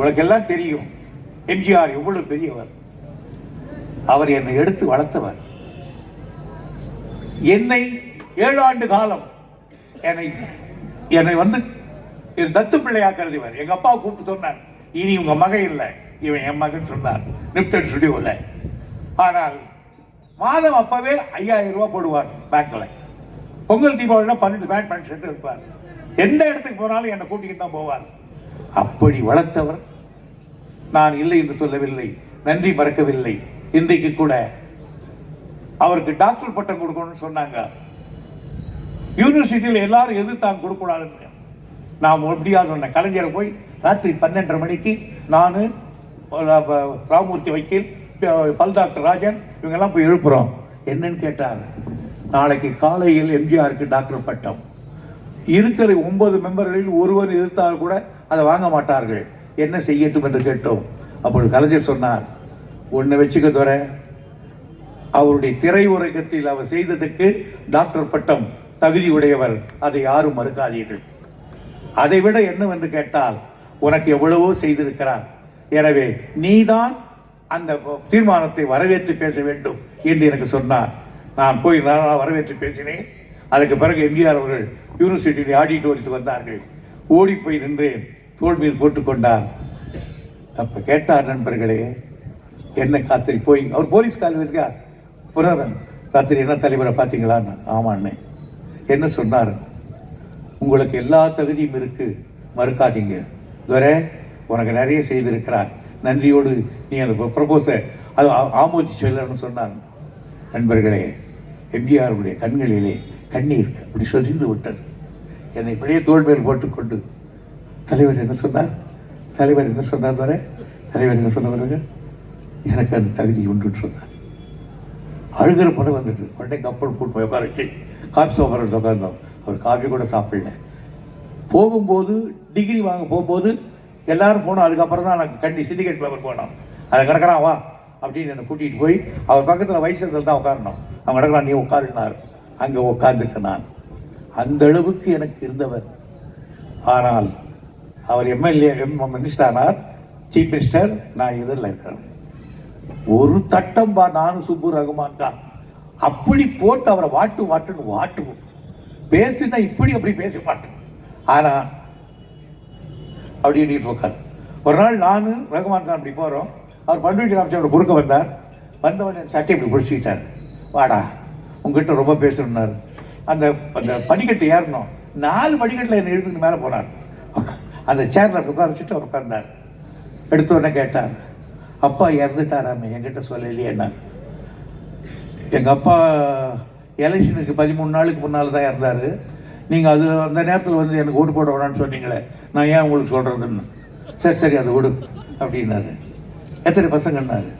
உங்களுக்கு தெரியும். எம்ஜிஆர் எவ்வளவு பெரியவர். அவர் என்னை எடுத்து வளர்த்தவர். என்னை ஏழு ஆண்டு காலம் என்னை என்னை வந்து என் தத்து பிள்ளையா கருதிவர் எங்க அப்பா கூப்பிட்டு சொன்னார் இனி உங்க மகன் இல்லை. இவன் என் மகன் சொன்னார் நிப்டன் ஸ்டுடியோவில் ஆனால் மாதம் அப்பவே ஐயாயிரம் ரூபாய் போடுவார் பேங்க்ல. பொங்கல் தீபாவளினா பன்னெண்டு பேண்ட் பேண்ட் ஷர்ட் இருப்பார் எந்த இடத்துக்கு போனாலும் என்னை கூட்டிக்கிட்டு தான் போவார். அப்படி வளர்த்தவர் நான் இல்லை என்று சொல்லவில்லை. நன்றி மறக்கவில்லை. இன்றைக்கு கூட அவருக்கு டாக்டர் பட்டம் கொடுக்கணும்னு சொன்னாங்க. யூனிவர்சிட்டியில் எல்லாரும் எதிர்த்தாங்க கொடுக்கூடாதுன்னு நான் முடியாது சொன்னேன் கலைஞரை போய் ராத்திரி பன்னெண்டரை மணிக்கு நான் ராமூர்த்தி வக்கீல் பல் டாக்டர் ராஜன் இவங்கெல்லாம் போய் எழுப்புறோம். என்னன்னு கேட்டார். நாளைக்கு காலையில் எம்ஜிஆருக்கு டாக்டர் பட்டம். இருக்கிற ஒன்பது மெம்பர்களில் ஒருவர் எதிர்த்தால் கூட அதை வாங்க மாட்டார்கள். என்ன செய்யட்டும் என்று கேட்டோம். அப்பொழுது கலைஞர் சொன்னார் ஒன்று வச்சுக்க துறை அவருடைய திரை உறக்கத்தில் அவர் செய்ததுக்கு டாக்டர் பட்டம் தகுதி உடையவர் அதை யாரும் மறுக்காதீர்கள். அதை விட என்னவென்று கேட்டால் உனக்கு எவ்வளவோ செய்திருக்கிறார். எனவே நீதான் அந்த தீர்மானத்தை வரவேற்று பேச வேண்டும் என்று எனக்கு சொன்னார். நான் போய் நான் வரவேற்று பேசினேன். அதுக்கு பிறகு எம்ஜிஆர் அவர்கள் யூனிவர்சிட்டியில் ஆடிட்டோரியத்துக்கு வந்தார்கள். ஓடி போய் நின்றேன். தோல் மீது போட்டுக்கொண்டார். அப்போ கேட்டார் நண்பர்களே என்ன காத்திரி போய். அவர் போலீஸ் கால் இருக்கார் புனரன் ராத்திரி என்ன தலைவரை பார்த்தீங்களான்னு ஆமாண்ணே என்ன சொன்னார்? உங்களுக்கு எல்லா தகுதியும் இருக்கு மறுக்காதீங்க. துரை உனக்கு நிறைய செய்திருக்கிறார். நன்றியோடு நீ அந்த ப்ரப்போஸை அது ஆ- ஆமோதி சொல்லணும்னு சொன்னார். நண்பர்களே எம்ஜிஆருடைய கண்களிலே கண்ணீர் அப்படி சொரிந்து விட்டது. என்னை இப்படியே தோல்மையில் போட்டுக்கொண்டு தலைவர் என்ன சொன்னார்? தலைவர் என்ன சொன்னார் வர தலைவர் என்ன சொன்னவருங்க எனக்கு அந்த தகுதி உண்டுன்னு சொன்னார். அழுகிற படம் வந்துட்டு உடனே கப்பல் போட்டு போய் உட்கார வச்சு காஃபி சாப்பிட்றது உட்காந்தோம் அவர் காஃபி கூட சாப்பிடல. போகும்போது டிகிரி வாங்க போகும்போது எல்லாரும் போனோம். அதுக்கப்புறம் தான் நான் கண்டி சிண்டிகேட் பேப்பர் போனோம். அதை கிடக்கிறான் வா. அப்படின்னு என்னை கூட்டிகிட்டு போய் அவர் பக்கத்தில் வயசுல தான் உட்காரணும். அவன் கிடக்கிறான் நீ உட்காருனார் அங்கே உட்காந்துட்டேன் நான். அந்த அளவுக்கு எனக்கு இருந்தவர். ஆனால் அவர் எம்எல்ஏ எம் மினிஸ்டர் ஆனார். சீஃப் மினிஸ்டர் நான் இதில் இருக்கிறேன். ஒரு தட்டம் பா நானும் சுப்பு ரகுமான் தான். அப்படி போட்டு அவரை வாட்டு வாட்டுன்னு வாட்டுவோம். பேசினா இப்படி அப்படி பேச மாட்டோம். ஆனால் அப்படி நீட்டு உட்காரு ஒரு நாள் நானும் ரகுமான் கான் அப்படி போகிறோம் அவர் பண்ருட்டி ராமச்சந்திர குறுக்க வந்தார். வந்தவன் என் சட்டை இப்படி பிடிச்சிக்கிட்டார். வாடா உங்ககிட்ட ரொம்ப பேசணுன்னார் அந்த அந்த படிக்கட்டு ஏறணும். நாலு படிக்கட்டில் என்னை எழுதுக்கு மேலே போனார். அந்த சேரில் உட்கார வச்சுட்டு அவர் உட்கார்ந்தார். எடுத்த உடனே கேட்டார் அப்பா இறந்துட்டாராமே என்கிட்ட சொல்லலையே என்ன? எங்கள் அப்பா எலெக்ஷனுக்கு பதிமூணு நாளுக்கு முன்னால் தான் இறந்தார். நீங்கள் அது அந்த நேரத்தில் வந்து எனக்கு ஓட்டு போட வேணான்னு சொன்னீங்களே நான் ஏன் உங்களுக்கு சொல்கிறதுன்னு சரி சரி அதை விடு அப்படின்னாரு. எத்தனை பசங்கன்னாரு?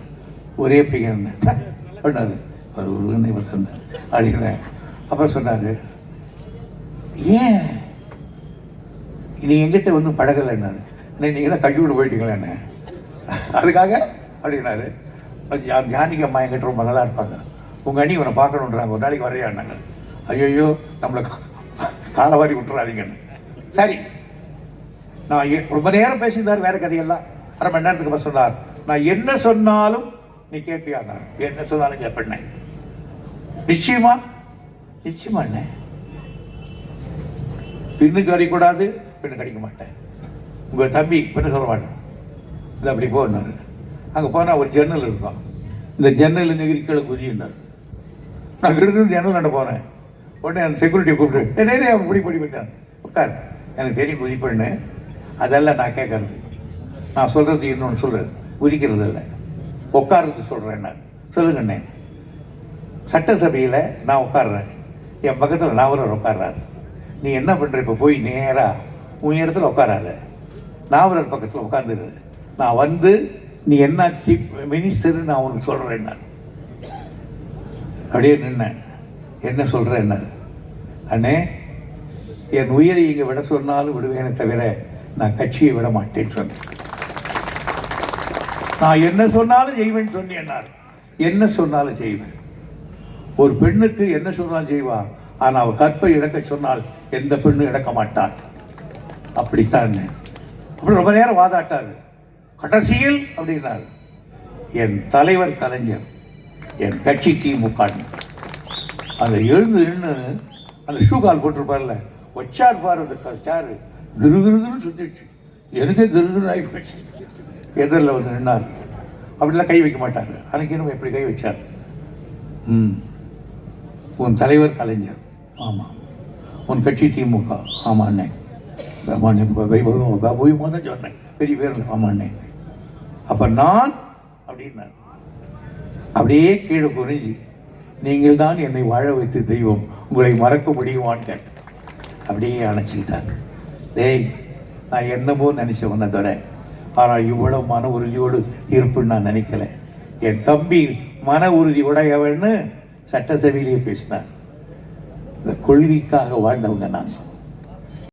ஒரே பையன் பண்ணாரு ஒரு அப்படின்னேன் அப்புறம் சொன்னார். ஏன் நீ எங்கிட்ட வந்து பழகலைன்னாரு நீங்கள் தான் கட்டி விட்டு போயிட்டீங்களேன்னு அதுக்காக அப்படின்னாரு. அது அம்மா எங்கிட்ட ரொம்ப நல்லா இருப்பாங்க. உங்கள் அண்ணி இவனை பார்க்கணுன்றாங்க. ஒரு நாளைக்கு வரையாண்டாங்க ஐயோ நம்மளை கா- காலவாரி விட்டுறாதீங்கன்னு சரி. நான் ரொம்ப நேரம் பேசியிருந்தார் வேற கதையெல்லாம். அரை மணி நேரத்துக்கு அப்புறம் சொன்னார். நான் என்ன சொன்னாலும் நீ கேட்பியா நான் என்ன சொன்னாலும் கேட்பேன் நிச்சயமா? நிச்சயமா என்ன பின்னுக்கு அடிக்கூடாது பின்னுக்கு கிடைக்க மாட்டேன். உங்கள் தம்பி பின்ன சொல்ல மாட்டேன். இது அப்படி போனார் அங்கே போனால் ஒரு ஜன்னல் இருக்கும் இந்த ஜன்னல் இந்த கீழே குதியினார் நான் இருக்கிற ஜன்னல் நட போனேன். உடனே அந்த செக்யூரிட்டியை கூப்பிட்டு நேரே அவன் பிடி பிடி போயிட்டான் உட்கார். எனக்கு தெரியும் குதி பண்ணு. அதெல்லாம் நான் கேட்கறது நான் சொல்கிறது இன்னொன்று சொல்கிறேன் குதிக்கிறது இல்லை. உட்கார்றது சொல்கிறேன் நான் சொல்லுங்கண்ணே சட்டசபையில் நான் உட்கார்றேன். என் பக்கத்தில் நாவலர் உட்கார்றாரு. நீ என்ன பண்ணுற இப்போ போய் நேராக உன் இடத்துல உட்காராத நாவலர் பக்கத்தில் உட்காந்துரு நான் வந்து நீ என்ன சீஃப் மினிஸ்டர் நான் உனக்கு சொல்கிறேன் நான். அப்படியே நின்னேன் என்ன சொல்கிறேன் என்ன அண்ணே என் உயிரை இங்கே விட சொன்னாலும் விடுவேனே தவிர நான் கட்சியை விட மாட்டேன்னு சொன்னேன். நான் என்ன சொன்னாலும் செய்வேன்னு சொன்னேன் என்ன சொன்னாலும் செய்வேன். ஒரு பெண்ணுக்கு என்ன சொன்னாலும் செய்வா. ஆனால் அவள் கற்பை இழக்க சொன்னால் எந்த பெண்ணும் இழக்க மாட்டாள். அப்படித்தான். அப்படி ரொம்ப நேரம் வாதாட்டார். கடைசியில் அப்படின்னாரு. என் தலைவர் கலைஞர் என் கட்சி திமுக அந்த எழுந்து நின்று அந்த ஷூ கால் போட்டிருப்பார்ல வச்சார் பாரு அந்த சாரு. கிருகிருன்னு சுத்திடுச்சு எனக்கே கிருகிருன்னு ஆகி போச்சு. எதிரில் வந்து நின்னார். அப்படிலாம் கை வைக்க மாட்டார். அன்னைக்கு நம்ம எப்படி கை வச்சார். ம். உன் தலைவர் கலைஞர். ஆமாம். உன் கட்சி திமுக ஆமாம் அண்ணே. ஆமாண்ணே வைபவம் வைபவமாக தான் சொன்னேன் பெரிய பேர் ஆமாண்ணே அப்போ நான் அப்படின்னார் அப்படியே கீழே புரிஞ்சு நீங்கள் தான் என்னை வாழ வைத்த தெய்வம் உங்களை மறக்க முடியுமான்னு கேட்டேன் அப்படியே அணைச்சிக்கிட்டாங்க டேய் நான் என்னமோ நினைச்சவன தவிர ஆனால் இவ்வளவு மன உறுதியோடு இருப்புன்னு நான் நினைக்கல என் தம்பி மன உறுதி உடையவன்னு சட்டசபையிலேயே பேசினார் இந்த கொள்கைக்காக வாழ்ந்தவங்க நாங்கள்